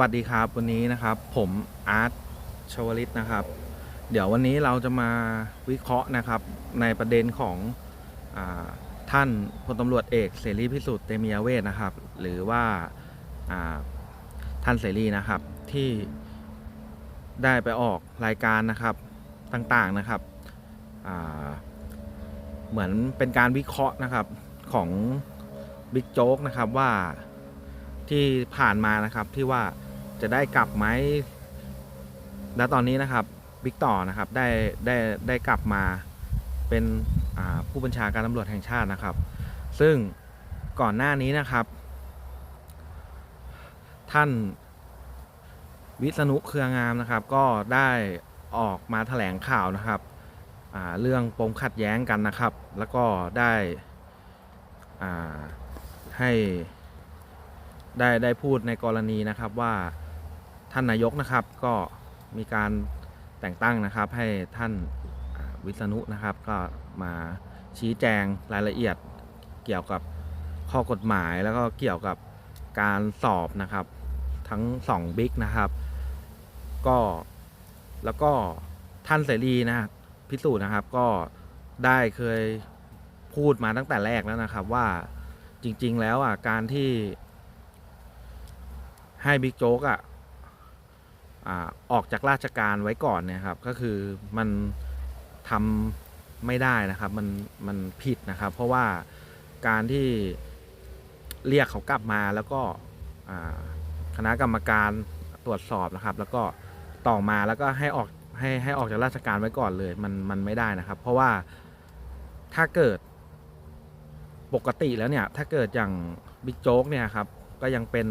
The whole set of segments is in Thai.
วัสดีครับวันนี้นะครับผมอาร์ตชวลิตนะครับ เดี๋ยววันนี้เราจะมาวิเคราะห์นะครับในประเด็นของอท่านพลตำรวจเอกเสรีพิสุทธิ์เตมียเวทนะครับ หรือว่าาท่านเสรีนะครับที่ได้ไปออกรายการนะครับต่างๆนะครับเหมือนเป็นการวิเคราะห์นะครับของบิ๊กโจ๊กนะครับว่า ที่ผ่านมานะครับที่ว่าจะได้กลับไหมและตอนนี้นะครับบิ๊กต่อนะครับได้ได้ได้กลับมาเป็นผู้บัญชาการตำรวจแห่งชาตินะครับ ซึ่งก่อนหน้านี้นะครับ ท่านวิษณุเครืองามนะครับ ก็ได้ออกมาแถลงข่าวนะครับเรื่องปมขัดแย้งกันนะครับ แล้วก็ได้ให้ ได้ได้พูดในกรณีนะครับว่าท่านนายกนะครับก็มีการแต่งตั้งนะครับให้ท่านวิษณุนะครับ ก็มาชี้แจงรายละเอียดเกี่ยวกับข้อกฎหมายแล้วก็เกี่ยวกับการสอบนะครับ ทั้งสองบิ๊กนะครับ ก็แล้วก็ท่านเสรีนะพิสูจน์นะครับก็ได้เคยพูดมาตั้งแต่แรกแล้วนะครับว่าจริง ๆ แล้วอะการที่ ให้บิ๊กโจ๊กอะออกจากราชการไว้ก่อนเนี่ยครับ ก็คือมันทำไม่ได้นะครับ มันมันผิดนะครับ เพราะว่าการที่เรียกเขากลับมาแล้วก็คณะกรรมการตรวจสอบนะครับ แล้วก็ต่อมาแล้วก็ให้ออกให้ให้ออกจากราชการไว้ก่อนเลย มันมันไม่ได้นะครับ เพราะว่าถ้าเกิดปกติแล้วเนี่ย ถ้าเกิดอย่างบิ๊กโจ๊กเนี่ยครับ ก็ยังเป็น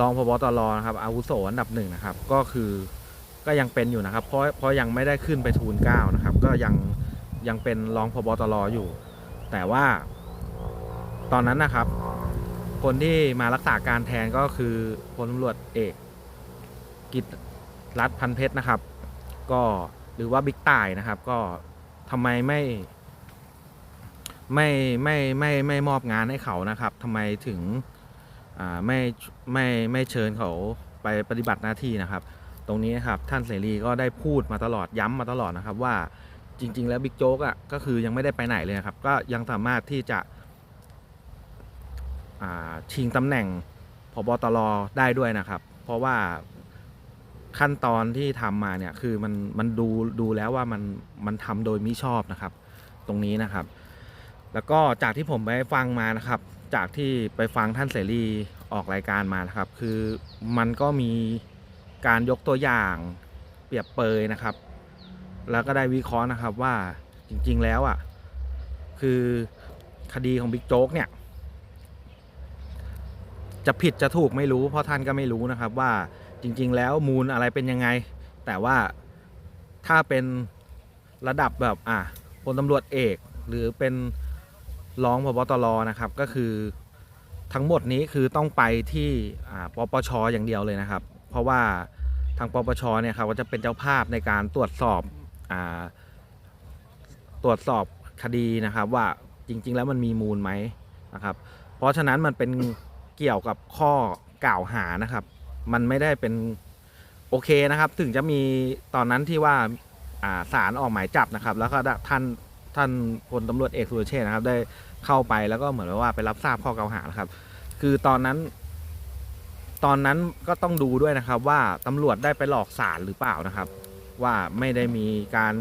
รองพบตรนะครับอาวุโสอันดับหนึ่งนะครับ ก็คือก็ยังเป็นอยู่นะครับ เพราะเพราะยังไม่ได้ขึ้นไปทูลเก้านะครับ ก็ยังยังเป็นรองพบตรอยู่ แต่ว่า ตอนนั้นนะครับ คนที่มารักษาการแทนก็คือพลตำรวจเอก กิตรัฐพันเพชรนะครับ ก็หรือว่าบิ๊กต่ายนะครับ ก็ทำไมไม่ไม่ไม่ไม่ไม่มอบงานให้เขานะครับทำไมถึง ไม่ไม่ไม่เชิญเขาไปปฏิบัติหน้าที่นะครับ ตรงนี้นครับท่านเสรีก็ได้พูดมาตลอดย้ำมาตลอดนะครับว่าจริง ๆ แล้วบิ๊กโจ๊กอะก็คือยังไม่ได้ไปไหนเลยนะครับ ก็ยังสามารถที่จะชิงตำแหน่งพบตรได้ด้วยนะครับ เพราะว่าขั้นตอนที่ทำมาเนี่ยคือมันมันดูดูแล้วว่ามันมันทำโดยมิชอบนะครับ ตรงนี้นะครับ แล้วก็จากที่ผมไปฟังมานะครับ จากที่ไปฟังท่านเสรีออกรายการมานะครับ คือมันก็มีการยกตัวอย่างเปรียบเปยนะครับ แล้วก็ได้วิเคราะห์นะครับว่าจริงๆแล้วอะคือคดีของบิ๊กโจ๊กเนี่ย จะผิดจะถูกไม่รู้ เพราะท่านก็ไม่รู้นะครับว่าจริง ๆ แล้วมูลอะไรเป็นยังไง แต่ว่าถ้าเป็นระดับแบบอะพลตำรวจเอกหรือเป็น รองพบตรนะครับก็คือทั้งหมดนี้คือต้องไปที่ปปชอย่างเดียวเลยนะครับ เพราะว่าทางปปชเนี่ยครับก็จะเป็นเจ้าภาพในการตรวจสอบอตรวจสอบคดีนะครับ ว่าจริง ๆ แล้วมันมีมูลไหมนะครับ เพราะฉะนั้นมันเป็นเกี่ยวกับข้อกล่าวหานะครับ มันไม่ได้เป็นโอเคนะครับ ถึงจะมีตอนนั้นที่ว่าอ่าศาลออกหมายจับนะครับ แล้วก็ท่าน ท่านพลตำรวจเอกสุรเชษฐ์นะครับ ได้เข้าไปแล้วก็เหมือนว่าไปรับทราบข้อกล่าวหานะครับ คือตอนนั้น ตอนนั้นก็ต้องดูด้วยนะครับ ว่าตำรวจได้ไปหลอกศาลหรือเปล่านะครับ ว่าไม่ได้มีการ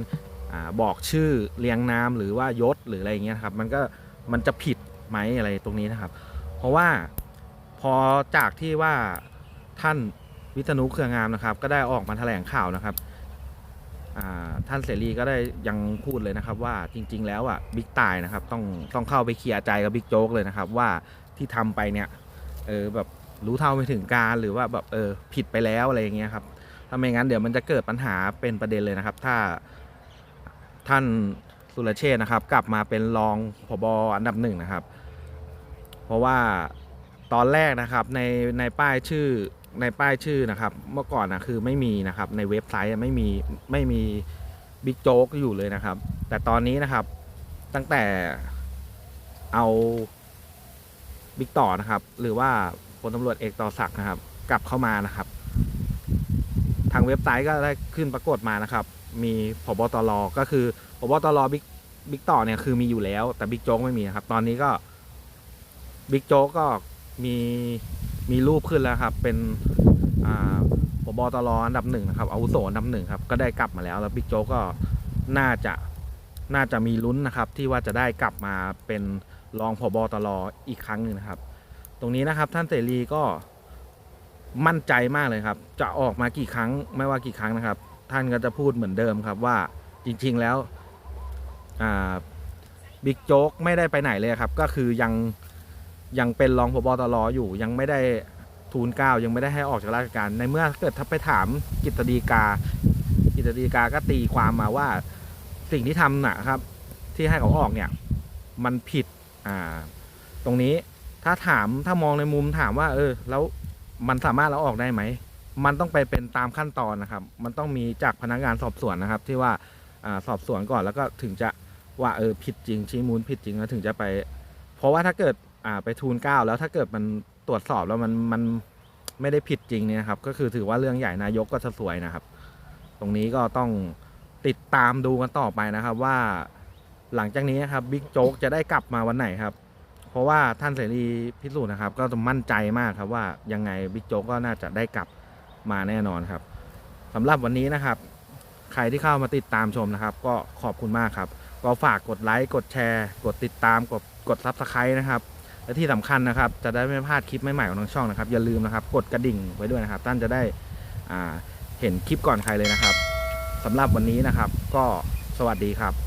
อาบอกชื่อเรียงนามหรือว่ายศหรืออะไรอย่างเงี้ยครับ มันก็มันจะผิดไหมอะไรตรงนี้นะครับ เพราะว่าพอจากที่ว่าท่านวิษณุเครืองามนะครับ ก็ได้ออกมาแถลงข่าวนะครับ ท่านเสรีก็ได้ยังพูดเลยนะครับว่าจริง ๆ แล้วอะบิ๊กตายนะครับต้องต้องเข้าไปเคลียร์ใจกับบิ๊กโจ๊กเลยนะครับว่าที่ทำไปเนี่ยเออแบบรู้เท่าไม่ถึงการหรือว่าแบบเออผิดไปแล้วอะไรอย่างเงี้ยครับถ้าไม่งั้นเดี๋ยวมันจะเกิดปัญหาเป็นประเด็นเลยนะครับ ถ้าท่านสุรเชษนะครับ กลับมาเป็นรองผบอันดับหนึ่งนะครับ เพราะว่า ตอนแรกนะครับในในป้ายชื่อในป้ายชื่อนะครับ เมื่อก่อนนะคือไม่มีนะครับ ในเว็บไซต์ไม่มีไม่มีบิ๊กโจ๊กอยู่เลยนะครับ แต่ตอนนี้นะครับตั้งแต่เอาบิ๊กต่อนะครับ หรือว่าพลลตำรวจเอกต่อศักดิ์นะครับ กลับเข้ามานะครับ ทางเว็บไซต์ก็ได้ขึ้นปรากฏมานะครับ มีพบตรก็คือพบตรบิ๊กบิ๊กต่อเนี่ยคือมีอยู่แล้ว แต่บิ๊กโจ๊กไม่มีนะครับ ตอนนี้ก็บิ๊กโจ๊กก็ มีมีรูปขึ้นแล้วครับ เป็นอ่าพบตรอันดับหนึ่งนะครับอาวุโสอันดับหนึ่งครับ ก็ได้กลับมาแล้วแล้วบิ๊กโจ๊กก็น่าจะน่าจะมีลุ้นนะครับ ที่ว่าจะได้กลับมาเป็นรองพบตรอีกครั้งหนึ่งนะครับ ตรงนี้นะครับท่านเสรีก็มั่นใจมากเลยครับ จะออกมากี่ครั้งไม่ว่ากี่ครั้งนะครับ ท่านก็จะพูดเหมือนเดิมครับว่าจริง ๆแล้วบิ๊กโจ๊กไม่ได้ไปไหนเลยครับ ก็คือยัง ยังเป็นรองพบตรอยู่ยังไม่ได้ทูลเกล้ายังไม่ได้ให้ออกจากราชการ ในเมื่อเกิดถ้าไปถามกิตดีกา กิตดีกาก็ตีความมาว่าสิ่งที่ทำนะครับ ที่ให้เขาออกเนี่ยมันผิดอ่าตรงนี้ถ้าถามถ้ามองในมุมถามว่า เออ แล้วมันสามารถเราออกได้ไหม มันต้องไปเป็นตามขั้นตอนนะครับ มันต้องมีจากพนักงานสอบสวนนะครับ ที่ว่าอาสอบสวนก่อนแล้วก็ถึงจะว่าเออผิดจริงชี้มูลผิดจริงแล้วถึงจะไป เพราะว่าถ้าเกิด อ่าไปทูลเก้าแล้วถ้าเกิดมันตรวจสอบแล้วมันมันไม่ได้ผิดจริงเนี่ยครับ ก็คือถือว่าเรื่องใหญ่นายกก็จะสวยนะครับ ตรงนี้ก็ต้องติดตามดูกันต่อไปนะครับ ว่าหลังจากนี้นครับบิ๊กโจ๊กจะได้กลับมาวันไหนครับ เพราะว่าท่านเสรีพิสูจน์นะครับ ก็มั่นใจมากครับว่ายังไงบิ๊กโจ๊กก็น่าจะได้กลับมาแน่นอนครับสำหรับวันนี้นะครับ ใครที่เข้ามาติดตามชมนะครับ ก็ขอบคุณมากครับ ก็ฝากกดไลค์กดแชร์ กดติดตามกดกดซับสไครต์นะครับ และที่สำคัญนะครับ จะได้ไม่พลาดคลิปใหม่ๆของทางช่องนะครับ อย่าลืมนะครับ กดกระดิ่งไว้ด้วยนะครับ ท่านจะได้เห็นคลิปก่อนใครเลยนะครับสำหรับวันนี้นะครับ ก็สวัสดีครับ